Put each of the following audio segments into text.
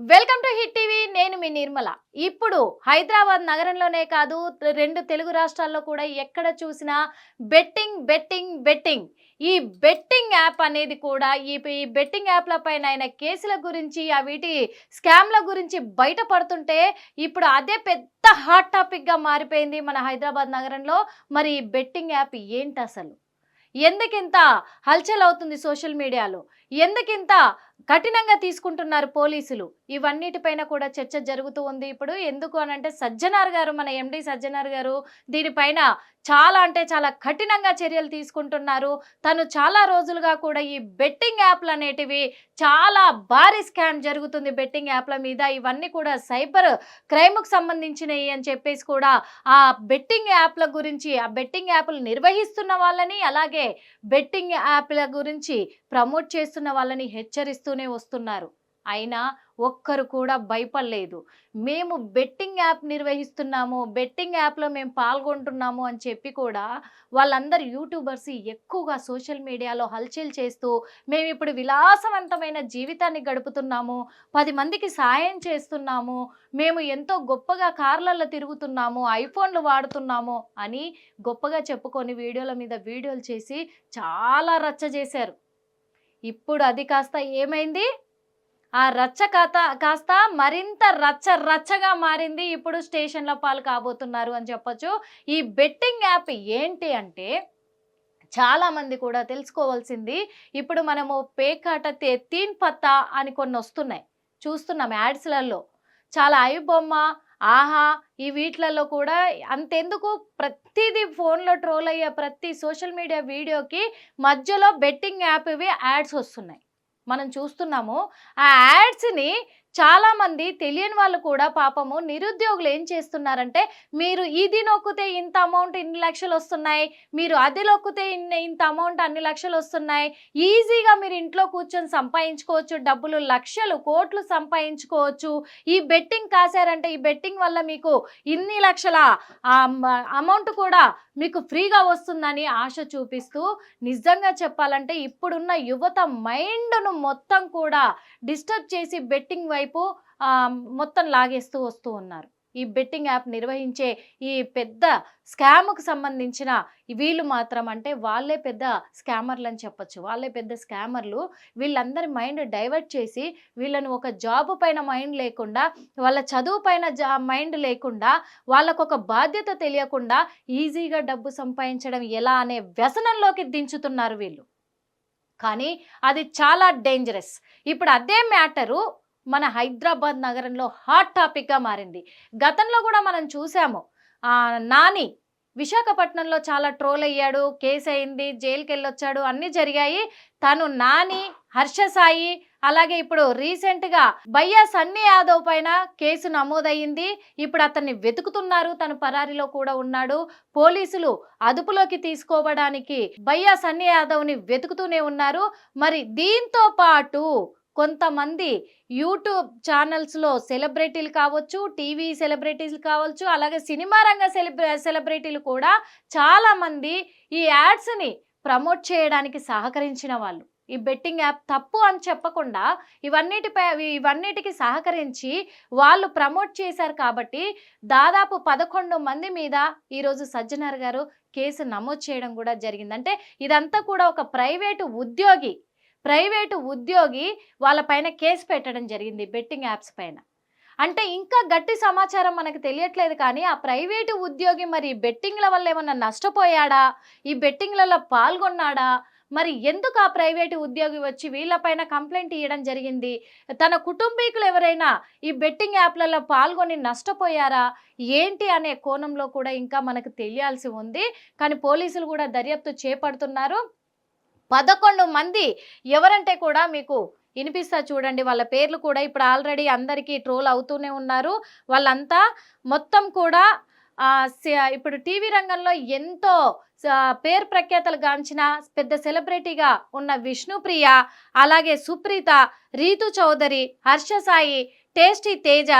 Welcome to hit TV నేను మీ నిర్మల. ఇప్పుడు హైదరాబాద్ నగరంలోనే కాదు రెండు తెలుగు రాష్ట్రాల్లో కూడా ఎక్కడ చూసినా బెట్టింగ్ బెట్టింగ్ బెట్టింగ్. ఈ బెట్టింగ్ యాప్ అనేది కూడా ఈ బెట్టింగ్ యాప్ల పైన ఆయన కేసుల గురించి ఆ వీటి స్కామ్ల గురించి బయటపడుతుంటే ఇప్పుడు అదే పెద్ద హాట్ టాపిక్గా మారిపోయింది మన హైదరాబాద్ నగరంలో. మరి ఈ బెట్టింగ్ యాప్ ఏంటి అసలు ఎందుకింత హల్చల్ అవుతుంది సోషల్ మీడియాలో? ఎందుకింత కఠినంగా తీసుకుంటున్నారు పోలీసులు? ఇవన్నిటిపైన కూడా చర్చ జరుగుతూ ఉంది ఇప్పుడు. ఎందుకు అని అంటే సజ్జనార్ గారు మన ఎండి సజ్జనార్ గారు దీనిపైన చాలా అంటే చాలా కఠినంగా చర్యలు తీసుకుంటున్నారు. తను చాలా రోజులుగా కూడా ఈ బెట్టింగ్ యాప్లు అనేటివి చాలా భారీ స్కామ్ జరుగుతుంది బెట్టింగ్ యాప్ల మీద. ఇవన్నీ కూడా సైబర్ క్రైమ్కు సంబంధించినవి అని చెప్పేసి కూడా ఆ బెట్టింగ్ యాప్ల గురించి ఆ బెట్టింగ్ యాప్లు నిర్వహిస్తున్న వాళ్ళని అలాగే బెట్టింగ్ యాప్ల గురించి ప్రమోట్ చేస్తున్న వాళ్ళని హెచ్చరిస్తూనే వస్తున్నారు. అయినా ఒక్కరు కూడా భయపడలేదు. మేము బెట్టింగ్ యాప్ నిర్వహిస్తున్నాము బెట్టింగ్ యాప్లో మేము పాల్గొంటున్నాము అని చెప్పి కూడా వాళ్ళందరు యూట్యూబర్స్ ఎక్కువగా సోషల్ మీడియాలో హల్చల్ చేస్తూ మేము ఇప్పుడు విలాసవంతమైన జీవితాన్ని గడుపుతున్నాము పది మందికి సాయం చేస్తున్నాము మేము ఎంతో గొప్పగా కార్లలో తిరుగుతున్నాము ఐఫోన్లు వాడుతున్నాము అని గొప్పగా చెప్పుకొని వీడియోల మీద వీడియోలు చేసి చాలా రచ్చ చేశారు. ఇప్పుడు అది కాస్త ఏమైంది? ఆ రచ్చ కథ కాస్త మరింత రచ్చ రచ్చగా మారింది. ఇప్పుడు స్టేషన్ల పాలు కాబోతున్నారు అని చెప్పొచ్చు. ఈ బెట్టింగ్ యాప్ ఏంటి అంటే చాలామంది కూడా తెలుసుకోవాల్సింది ఇప్పుడు మనము పేకాట తే- తీన్ పత్తా అని కొన్ని వస్తున్నాయి. చూస్తున్నాం యాడ్స్లలో. చాలా ఐ బొమ్మ ఆహా ఈ వీటిలలో కూడా అంతెందుకు ప్రతిదీ ఫోన్లో ట్రోల్ అయ్యే ప్రతి సోషల్ మీడియా వీడియోకి మధ్యలో బెట్టింగ్ యాప్ ఇవి యాడ్స్ వస్తున్నాయి. మనం చూస్తున్నాము ఆ యాడ్స్ని చాలా మంది తెలియని వాళ్ళు కూడా పాపము నిరుద్యోగులు ఏం చేస్తున్నారంటే మీరు ఇది నొక్కితే ఇంత అమౌంట్ ఇన్ని లక్షలు వస్తున్నాయి మీరు అది నొక్కితే ఇన్ని ఇంత అమౌంట్ అన్ని లక్షలు వస్తున్నాయి ఈజీగా మీరు ఇంట్లో కూర్చొని సంపాదించుకోవచ్చు డబ్బులు లక్షలు కోట్లు సంపాదించుకోవచ్చు. ఈ బెట్టింగ్ కాశారంటే ఈ బెట్టింగ్ వల్ల మీకు ఇన్ని లక్షల అమౌంట్ కూడా మీకు ఫ్రీగా వస్తుందని ఆశ చూపిస్తూ నిజంగా చెప్పాలంటే ఇప్పుడున్న యువత మైండ్ను మొత్తం కూడా డిస్టర్బ్ చేసి బెట్టింగ్ వైపు వైపు మొత్తం లాగేస్తూ వస్తూ ఉన్నారు. ఈ బెట్టింగ్ యాప్ నిర్వహించే ఈ పెద్ద స్కామ్కు సంబంధించిన వీళ్ళు మాత్రం అంటే వాళ్ళే పెద్ద స్కామర్లు అని చెప్పొచ్చు. వాళ్ళే పెద్ద స్కామర్లు. వీళ్ళందరి మైండ్ డైవర్ట్ చేసి వీళ్ళను ఒక జాబ్ పైన మైండ్ లేకుండా వాళ్ళ చదువు పైన జా మైండ్ లేకుండా వాళ్ళకు ఒక బాధ్యత తెలియకుండా ఈజీగా డబ్బు సంపాదించడం ఎలా అనే వ్యసనంలోకి దించుతున్నారు వీళ్ళు. కానీ అది చాలా డేంజరస్. ఇప్పుడు అదే మ్యాటరు మన హైదరాబాద్ నగరంలో హాట్ టాపిక్గా మారింది. గతంలో కూడా మనం చూసాము నాని విశాఖపట్నంలో చాలా ట్రోల్ అయ్యాడు కేసు అయింది జైలుకి వెళ్ళొచ్చాడు అన్నీ జరిగాయి. తను నాని హర్ష సాయి అలాగే ఇప్పుడు రీసెంట్గా బయ్యా సన్నీ యాదవ్ పైన కేసు నమోదయ్యింది. ఇప్పుడు అతన్ని వెతుకుతున్నారు తను పరారిలో కూడా ఉన్నాడు. పోలీసులు అదుపులోకి తీసుకోవడానికి బయ్యా సన్నీ యాదవ్ని వెతుకుతూనే ఉన్నారు. మరి దీంతో పాటు కొంతమంది యూట్యూబ్ ఛానల్స్లో సెలబ్రిటీలు కావచ్చు టీవీ సెలబ్రిటీలు కావచ్చు అలాగే సినిమా రంగ సెలబ్ర సెలబ్రిటీలు కూడా చాలామంది ఈ యాడ్స్ని ప్రమోట్ చేయడానికి సహకరించిన వాళ్ళు. ఈ బెట్టింగ్ యాప్ తప్పు అని చెప్పకుండా ఇవన్నిటిపై ఇవన్నిటికి సహకరించి వాళ్ళు ప్రమోట్ చేశారు కాబట్టి దాదాపు పదకొండు మంది మీద ఈరోజు సజ్జనార్ గారు కేసు నమోదు చేయడం కూడా జరిగింది. అంటే ఇదంతా కూడా ఒక ప్రైవేటు ఉద్యోగి ప్రైవేటు ఉద్యోగి వాళ్ళపైన కేసు పెట్టడం జరిగింది బెట్టింగ్ యాప్స్ పైన. అంటే ఇంకా గట్టి సమాచారం మనకు తెలియట్లేదు కానీ ఆ ప్రైవేటు ఉద్యోగి మరి బెట్టింగ్ల వల్ల ఏమన్నా నష్టపోయాడా? ఈ బెట్టింగ్లలో పాల్గొన్నాడా? మరి ఎందుకు ఆ ప్రైవేటు ఉద్యోగి వచ్చి వీళ్ళపైన కంప్లైంట్ ఇవ్వడం జరిగింది? తన కుటుంబీకులు ఎవరైనా ఈ బెట్టింగ్ యాప్లలో పాల్గొని నష్టపోయారా? ఏంటి అనే కోణంలో కూడా ఇంకా మనకు తెలియాల్సి ఉంది. కానీ పోలీసులు కూడా దర్యాప్తు చేపడుతున్నారు. పదకొండు మంది ఎవరంటే కూడా మీకు వినిపిస్తా చూడండి వాళ్ళ పేర్లు కూడా ఇప్పుడు ఆల్రెడీ అందరికీ ట్రోల్ అవుతూనే ఉన్నారు. వాళ్ళంతా మొత్తం కూడా ఇప్పుడు టీవీ రంగంలో ఎంతో పేరు ప్రఖ్యాతలు గాంచిన పెద్ద సెలబ్రిటీగా ఉన్న విష్ణుప్రియ అలాగే సుప్రీత రీతు చౌదరి హర్ష సాయి టేస్టీ తేజ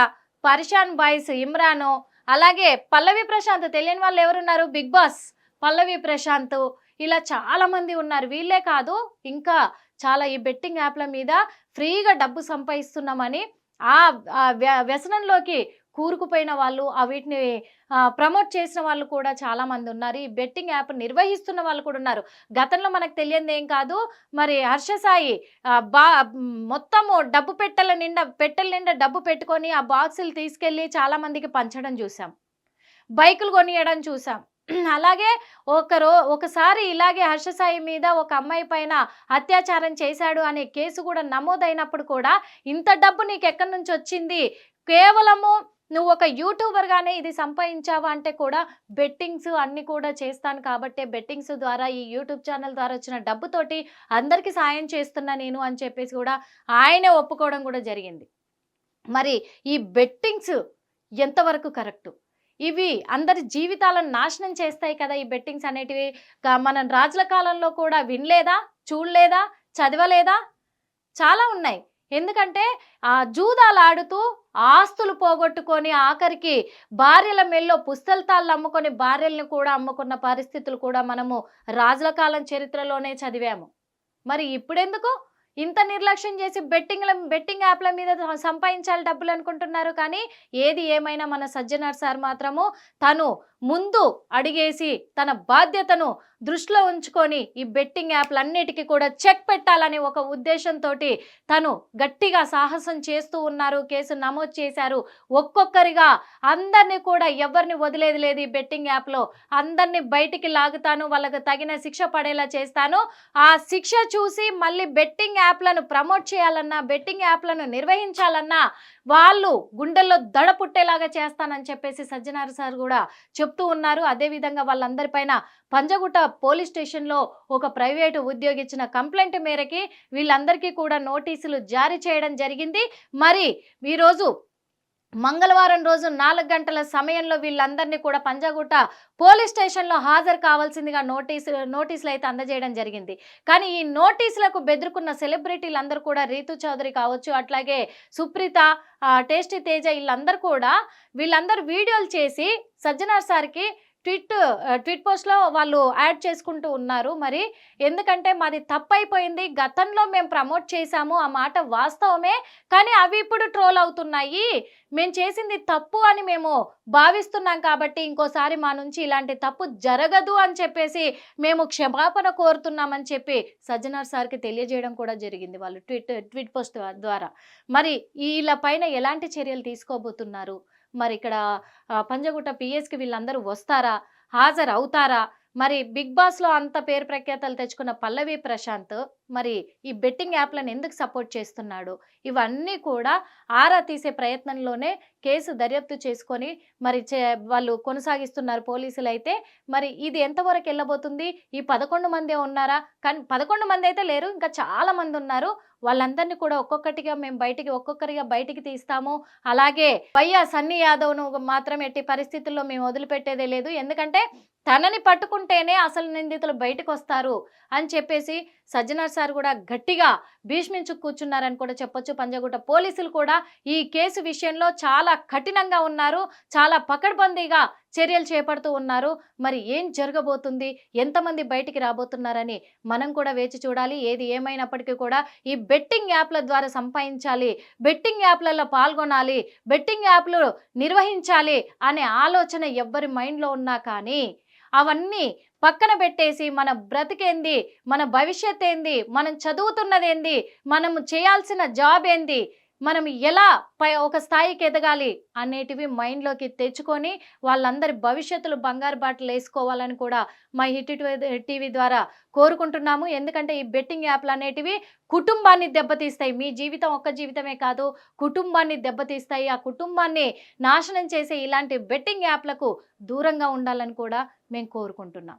పర్షాన్ బాయ్స్ ఇమ్రాను అలాగే పల్లవి ప్రశాంత్ తెలియని వాళ్ళు ఎవరున్నారు? బిగ్ బాస్ పల్లవి ప్రశాంత్ ఇలా చాలామంది ఉన్నారు. వీళ్ళే కాదు ఇంకా చాలా ఈ బెట్టింగ్ యాప్ల మీద ఫ్రీగా డబ్బు సంపాదిస్తున్నామని ఆ వ్య- వ్యసనంలోకి కూరుకుపోయిన వాళ్ళు ఆ వీటిని ప్రమోట్ చేసిన వాళ్ళు కూడా చాలామంది ఉన్నారు. ఈ బెట్టింగ్ యాప్ నిర్వహిస్తున్న వాళ్ళు కూడా ఉన్నారు. గతంలో మనకు తెలియంది ఏం కాదు మరి హర్షసాయి బా మొత్తము డబ్బు పెట్టెల నిండా పెట్టెల నిండా డబ్బు పెట్టుకొని ఆ బాక్సులు తీసుకెళ్ళి చాలామందికి పంచడం చూసాం. బైకులు కొనియడం చూసాం. అలాగే ఒకరో ఒకసారి ఇలాగే హర్షసాయి మీద ఒక అమ్మాయి పైన అత్యాచారం చేశాడు అనే కేసు కూడా నమోదైనప్పుడు కూడా ఇంత డబ్బు నీకు ఎక్కడి నుంచి వచ్చింది? కేవలము నువ్వు ఒక యూట్యూబర్గానే ఇది సంపాదించావా అంటే కూడా బెట్టింగ్స్ అన్నీ కూడా చేస్తాను కాబట్టే బెట్టింగ్స్ ద్వారా ఈ యూట్యూబ్ ఛానల్ ద్వారా వచ్చిన డబ్బుతోటి అందరికీ సాయం చేస్తున్నా నేను అని చెప్పేసి కూడా ఆయనే ఒప్పుకోవడం కూడా జరిగింది. మరి ఈ బెట్టింగ్స్ ఎంతవరకు కరెక్టు? ఇవి అందరి జీవితాలను నాశనం చేస్తాయి కదా ఈ బెట్టింగ్స్ అనేటివి. మనం రాజుల కాలంలో కూడా వినలేదా? చూడలేదా? చదవలేదా? చాలా ఉన్నాయి. ఎందుకంటే ఆ జూదాలు ఆడుతూ ఆస్తులు పోగొట్టుకొని ఆఖరికి భార్యల మెల్లో పుస్తల్తాళ్ళు అమ్ముకొని భార్యల్ని కూడా అమ్ముకున్న పరిస్థితులు కూడా మనము రాజుల కాలం చరిత్రలోనే చదివాము. మరి ఇప్పుడెందుకు? ఇంత నిర్లక్ష్యం చేసి బెట్టింగ్ల బెట్టింగ్ యాప్ల మీద సంపాదించాలి డబ్బులు అనుకుంటున్నారు. కానీ ఏది ఏమైనా మన సజ్జనార్ సార్ మాత్రము తను ముందు అడిగేసి తన బాధ్యతను దృష్టిలో ఉంచుకొని ఈ బెట్టింగ్ యాప్లన్నిటికీ కూడా చెక్ పెట్టాలని ఒక ఉద్దేశంతో తను గట్టిగా సాహసం చేస్తూ ఉన్నారు కేసు నమోదు చేశారు. ఒక్కొక్కరిగా అందరినీ కూడా ఎవరిని వదిలేది లేదు ఈ బెట్టింగ్ యాప్లో. అందరినీ బయటికి లాగుతాను వాళ్ళకు తగిన శిక్ష పడేలా చేస్తాను. ఆ శిక్ష చూసి మళ్ళీ బెట్టింగ్ యాప్లను ప్రమోట్ చేయాలన్నా బెట్టింగ్ యాప్లను నిర్వహించాలన్నా వాళ్ళు గుండెల్లో దడ పుట్టేలాగా చేస్తానని చెప్పేసి సజ్జనారు సార్ కూడా చెప్తూ ఉన్నారు. అదేవిధంగా వాళ్ళందరిపైన పంజగుట్ట పోలీస్ స్టేషన్లో ఒక ప్రైవేటు ఉద్యోగి ఇచ్చిన కంప్లైంట్ మేరకి వీళ్ళందరికీ కూడా నోటీసులు జారీ చేయడం జరిగింది. మరి ఈరోజు మంగళవారం రోజు నాలుగు గంటల సమయంలో వీళ్ళందరినీ కూడా పంజాగుట్ట పోలీస్ స్టేషన్లో హాజరు కావాల్సిందిగా నోటీసు నోటీసులు అయితే అందజేయడం జరిగింది. కానీ ఈ నోటీసులకు బెదురుకున్న సెలబ్రిటీలందరూ కూడా రీతు చౌదరి కావచ్చు అట్లాగే సుప్రీత టేస్టీ తేజ వీళ్ళందరూ కూడా వీళ్ళందరూ వీడియోలు చేసి సజ్జనార్ సార్కి ట్విట్ ట్విట్ పోస్ట్లో వాళ్ళు యాడ్ చేసుకుంటూ ఉన్నారు. మరి ఎందుకంటే మాది తప్పైపోయింది. గతంలో మేము ప్రమోట్ చేశాము. ఆ మాట వాస్తవమే. కానీ అవి ఇప్పుడు ట్రోల్ అవుతున్నాయి. మేము చేసింది తప్పు అని మేము భావిస్తున్నాం కాబట్టి ఇంకోసారి మా నుంచి ఇలాంటి తప్పు జరగదు అని చెప్పేసి మేము క్షమాపణ కోరుతున్నామని చెప్పి సజ్జనార్ సార్కి తెలియజేయడం కూడా జరిగింది వాళ్ళు ట్విట్ ట్విట్ పోస్ట్ ద్వారా. మరి వీళ్ళ పైన ఎలాంటి చర్యలు తీసుకోబోతున్నారు? మరి ఇక్కడ పంజగుట్ట పిఎస్కి వీళ్ళందరూ వస్తారా? హాజరు అవుతారా మరి బిగ్ బాస్లో అంత పేరు ప్రఖ్యాతలు తెచ్చుకున్న పల్లవి ప్రశాంత్ మరి ఈ బెట్టింగ్ యాప్లను ఎందుకు సపోర్ట్ చేస్తున్నాడు? ఇవన్నీ కూడా ఆరా తీసే ప్రయత్నంలోనే కేసు దర్యాప్తు చేసుకొని మరి చే- వాళ్ళు కొనసాగిస్తున్నారు పోలీసులు అయితే మరి ఇది ఎంతవరకు వెళ్ళబోతుంది ఈ పదకొండు మందే ఉన్నారా? కానీ పదకొండు మంది అయితే లేరు ఇంకా చాలా మంది ఉన్నారు వాళ్ళందరినీ కూడా ఒక్కొక్కటిగా మేము బయటికి ఒక్కొక్కరిగా బయటికి తీస్తాము. అలాగే పయ్యా సన్నీ యాదవ్ను మాత్రం ఎట్టి పరిస్థితుల్లో మేము వదిలిపెట్టేదే లేదు. ఎందుకంటే తనని పట్టుకుంటేనే అసలు నిందితులు బయటకు వస్తారు అని చెప్పేసి సజ్జనార్ సార్ కూడా గట్టిగా భీష్మించు కూర్చున్నారని కూడా చెప్పొచ్చు. పంజగుట్ట పోలీసులు కూడా ఈ కేసు విషయంలో చాలా కఠినంగా ఉన్నారు. చాలా పకడ్బందీగా చర్యలు చేపడుతూ ఉన్నారు. మరి ఏం జరగబోతుంది? ఎంతమంది బయటికి రాబోతున్నారని మనం కూడా వేచి చూడాలి. ఏది ఏమైనప్పటికీ కూడా ఈ బెట్టింగ్ యాప్ల ద్వారా సంపాదించాలి. బెట్టింగ్ యాప్లలో పాల్గొనాలి. బెట్టింగ్ యాప్లు నిర్వహించాలి అనే ఆలోచన ఎవ్వరి మైండ్లో ఉన్నా కానీ అవన్నీ పక్కన పెట్టేసి మన బ్రతికేంది? మన భవిష్యత్ ఏంది మనం చదువుతున్నది ఏంది మనం చేయాల్సిన జాబ్ ఏంది మనం ఎలా పై ఒక స్థాయికి ఎదగాలి అనేటివి మైండ్లోకి తెచ్చుకొని వాళ్ళందరి భవిష్యత్తులు బంగారు బాటలు వేసుకోవాలని కూడా మా హిట్ టీవీ ద్వారా కోరుకుంటున్నాము. ఎందుకంటే ఈ బెట్టింగ్ యాప్లు అనేటివి కుటుంబాన్ని దెబ్బతీస్తాయి. మీ జీవితం ఒక్క జీవితమే కాదు కుటుంబాన్ని దెబ్బతీస్తాయి. ఆ కుటుంబాన్ని నాశనం చేసే ఇలాంటి బెట్టింగ్ యాప్లకు దూరంగా ఉండాలని కూడా మేము కోరుకుంటున్నాం.